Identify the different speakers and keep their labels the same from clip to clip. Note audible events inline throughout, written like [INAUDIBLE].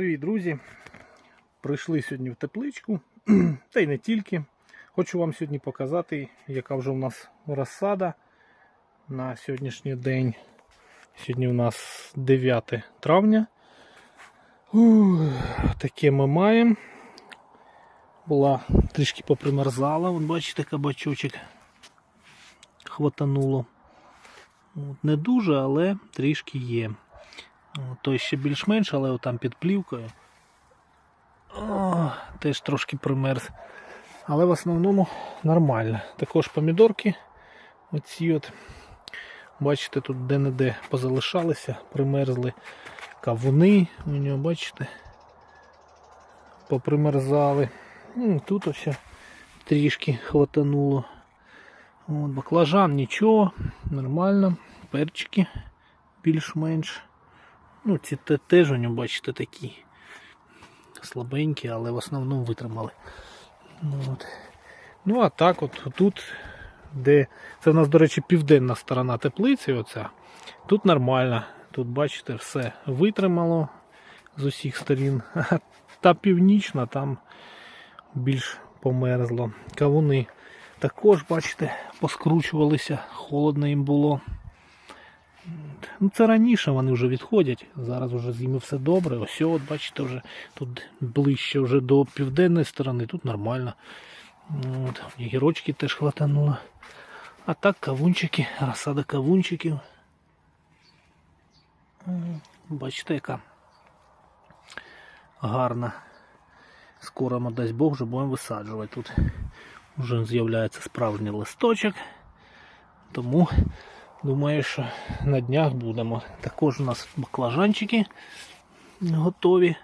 Speaker 1: Привіт, друзі! Прийшли сьогодні в тепличку, [CLEARS THROAT] та й не тільки. Хочу вам сьогодні показати, яка вже у нас розсада на сьогоднішній день. Сьогодні у нас 9 травня. Ух, таке ми маємо. Була трішки попримерзала, Вон, бачите, кабачочок хватануло. Не дуже, але трішки є. Той ще більш-менш, але там під плівкою. Теж трошки примерз. Але в основному нормально. Також помідорки. Оці от. Бачите, тут де-не-де позалишалися, примерзли кавуни. У нього, бачите, попримерзали. Тут ось трішки хватануло. От, баклажан нічого, нормально. Перчики більш-менш. Ну, ці теж бачите, такі слабенькі, але в основному витримали. Ну, от. ну а так, от тут, де це в нас, до речі, південна сторона теплиці. Оця. Тут нормально. Тут, бачите, все витримало з усіх сторін. [LAUGHS] Та північна там більш померзло. Кавуни також, бачите, поскручувалися, холодно їм було. Ну, це раніше вони вже відходять. Зараз вже з ними все добре. Ось, от, бачите, вже тут ближче вже до південної сторони, тут нормально. От, гірочки теж хватануло. А так кавунчики, розсада кавунчиків. Бачите, яка гарна. Скоро, ми, дасть Бог, вже будемо висаджувати. Тут вже з'являється справжній листочок. Тому Думаю, що на днях будемо. Також у нас баклажанчики готові.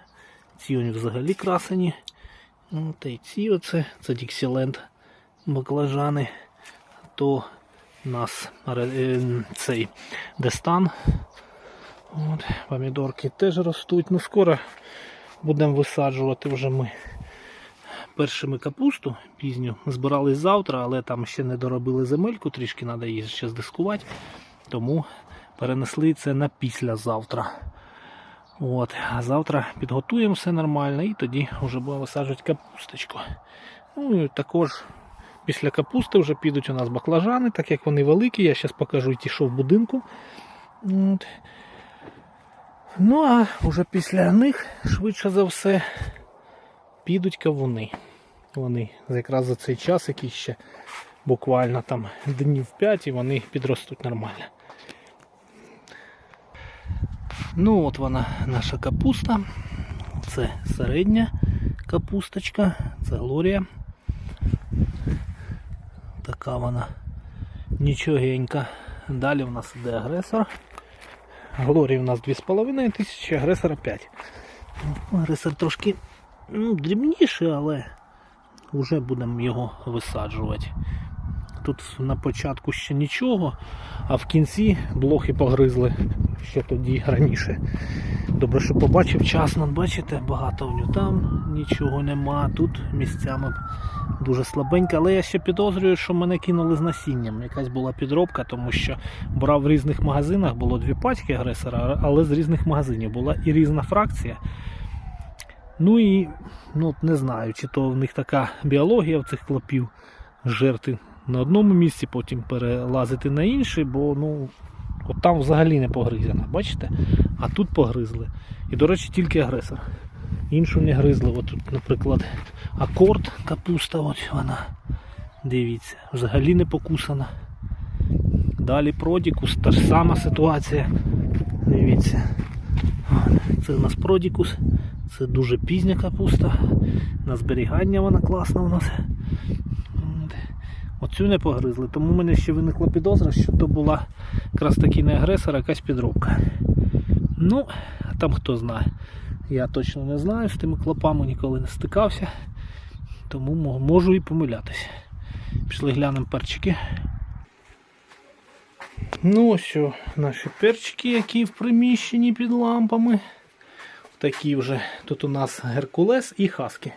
Speaker 1: Ці вони взагалі красені. Ну, Та ці оце, це Діксіленд баклажани. То у нас е, цей Дестан. От, помідорки теж ростуть. Ну скоро будемо висаджувати вже ми першими капусту пізню. Збирались завтра, але там ще не доробили земельку, трішки треба її ще здискувати. Тому перенесли це на післязавтра. От, а завтра підготуємо все нормально і тоді вже будемо висаджувати капусточку. Ну і також після капусти вже підуть у нас баклажани, так як вони великі, я зараз покажу ті, що в будинку. От. Ну а вже після них, швидше за все, підуть кавуни. Вони якраз за цей час, який ще буквально там днів 5, і вони підростуть нормально. Ну от вона наша капуста. Це середня капусточка, це Глорія. Така вона нічогенька. Далі в нас іде агресор. Глорії в нас 2,5 тисячі, агресора 5. Агресор трошки ну, дрібніший, але вже будемо його висаджувати. Тут на початку ще нічого, а в кінці блохи погризли ще тоді раніше. Добре, що побачив вчасно, бачите, багато в нього там нічого нема. Тут місцями дуже слабенько, але я ще підозрюю, що мене кинули з насінням. Якась була підробка, тому що брав в різних магазинах, було дві пачки агресора, але з різних магазинів була і різна фракція. Ну і ну, от не знаю, чи то в них така біологія в цих клопів жерти на одному місці, потім перелазити на інший, бо ну, от там взагалі не погризено, бачите? А тут погризли. І, до речі, тільки агресор. Іншу не гризли. От тут, наприклад, акорд, капуста, ось вона. Дивіться, взагалі не покусана. Далі продікус, та ж сама ситуація. Дивіться. Це у нас продікус. Це дуже пізня капуста. На зберігання вона класна у нас. Оцю не погризли, тому в мене ще виникла підозра, що то була якраз таки не агресор, а якась підробка. Ну, там хто знає. Я точно не знаю, з тими клопами ніколи не стикався. Тому можу і помилятися. Пішли глянемо перчики. Ну ось наші перчики, які в приміщенні під лампами. Такі вже тут у нас Геркулес і Хаски.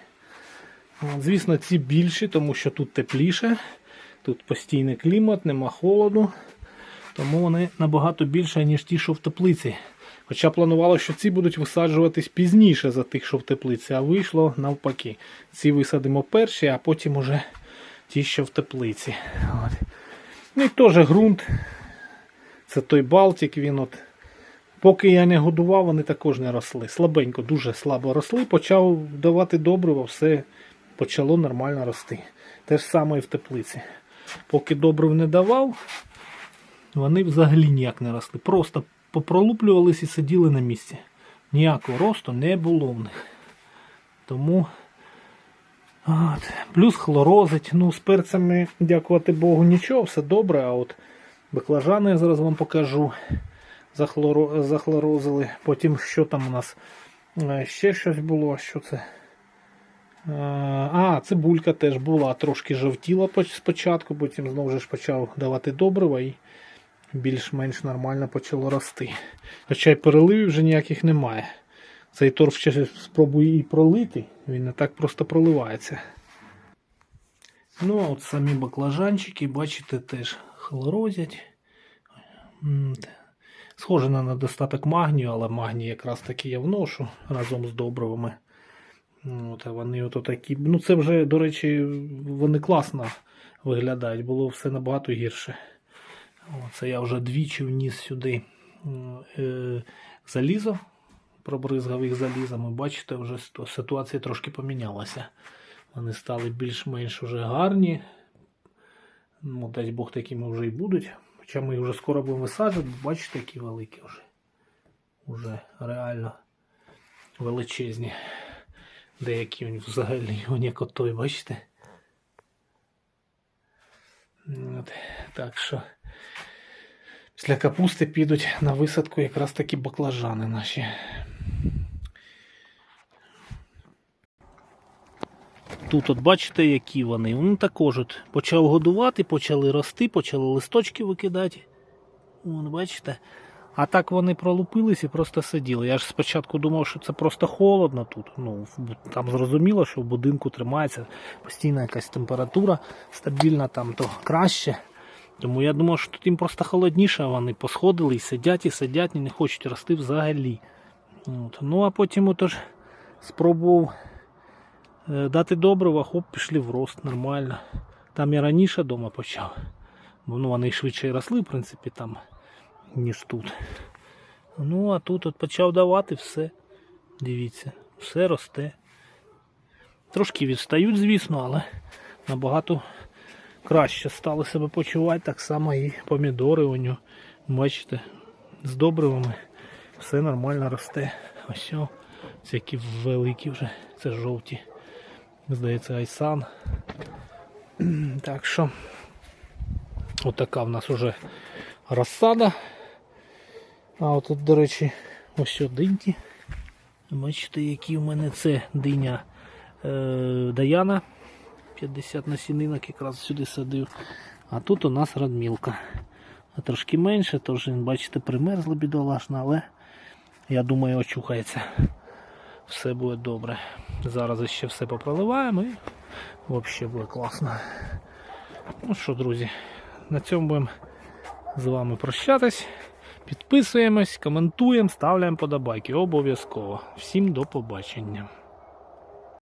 Speaker 1: Звісно, ці більші, тому що тут тепліше, тут постійний клімат, нема холоду. Тому вони набагато більше, ніж ті, що в теплиці. Хоча планувало, що ці будуть висаджуватись пізніше за тих, що в теплиці, а вийшло навпаки. Ці висадимо перші, а потім уже ті, що в теплиці. От. Ну і теж ґрунт. Це той Балтик, він от. Поки я не годував, вони також не росли. Слабенько, дуже слабо росли. Почав давати добриво, все почало нормально рости. Те ж саме і в теплиці. Поки добрив не давав, вони взагалі ніяк не росли. Просто попролуплювались і сиділи на місці. Ніякого росту не було в них. Тому. От. Плюс хлорозить. Ну, з перцями, дякувати Богу, нічого, все добре. А от баклажани я зараз вам покажу. Захлоро... Захлорозили. Потім що там у нас? Е, Ще щось було. Що це? Е, А, цибулька теж була, трошки жовтіла спочатку, потім знову ж почав давати добрива і більш-менш нормально почало рости. Хоча й переливів вже ніяких немає. Цей торф ще спробую і пролити, він не так просто проливається. Ну, а от самі баклажанчики, бачите, теж хлорозять. Схоже на недостаток магнію, але магній якраз таки я вношу разом з добривами. От, вони от такі. Ну, це вже, до речі, вони класно виглядають, було все набагато гірше. Це я вже двічі вніс сюди е, залізо, пробризгав їх залізом. І бачите, вже ситуація трошки помінялася. Вони стали більш-менш вже гарні. Ну, дай Бог такими вже і будуть. Хоча ми їх вже скоро будемо висаджувати, бачите, які великі вже. Уже реально величезні. Деякі взагалі як отой, бачите? От, так що після капусти підуть на висадку якраз такі баклажани наші. Тут от бачите, які вони. Вони також от почав годувати, почали рости, почали листочки викидати. Вон, бачите? А так вони пролупились і просто сиділи. Я ж спочатку думав, що це просто холодно тут. Ну, там зрозуміло, що в будинку тримається постійна якась температура стабільна, там то краще. Тому я думав, що тут їм просто холодніше, а вони посходили і сидять, і сидять, і не хочуть рости взагалі. От. Ну а потім отож спробував дати добрива, хоп, пішли в рост нормально. Там я раніше вдома почав. Ну, вони швидше росли, в принципі, там, ніж тут. Ну, а тут от почав давати все. Дивіться, все росте. Трошки відстають, звісно, але набагато краще стали себе почувати. Так само і помідори у нього. Бачите, з добривами все нормально росте. Ось о, які великі вже, це жовті. Здається, айсан. [CLEARS THROAT] Так що, отака в нас уже розсада. А от тут, до речі, ось диньки. Бачите, які в мене це диня е, Даяна. 50 насінинок якраз сюди садив. А тут у нас радмілка. Трошки менше, тож бачите, примерзла бідолашна, але я думаю, очухається. Все буде добре. Зараз ще все попроливаємо і взагалі буде класно. Ну що, друзі, на цьому будемо з вами прощатись. Підписуємось, коментуємо, ставляємо подобайки. Обов'язково. Всім до побачення.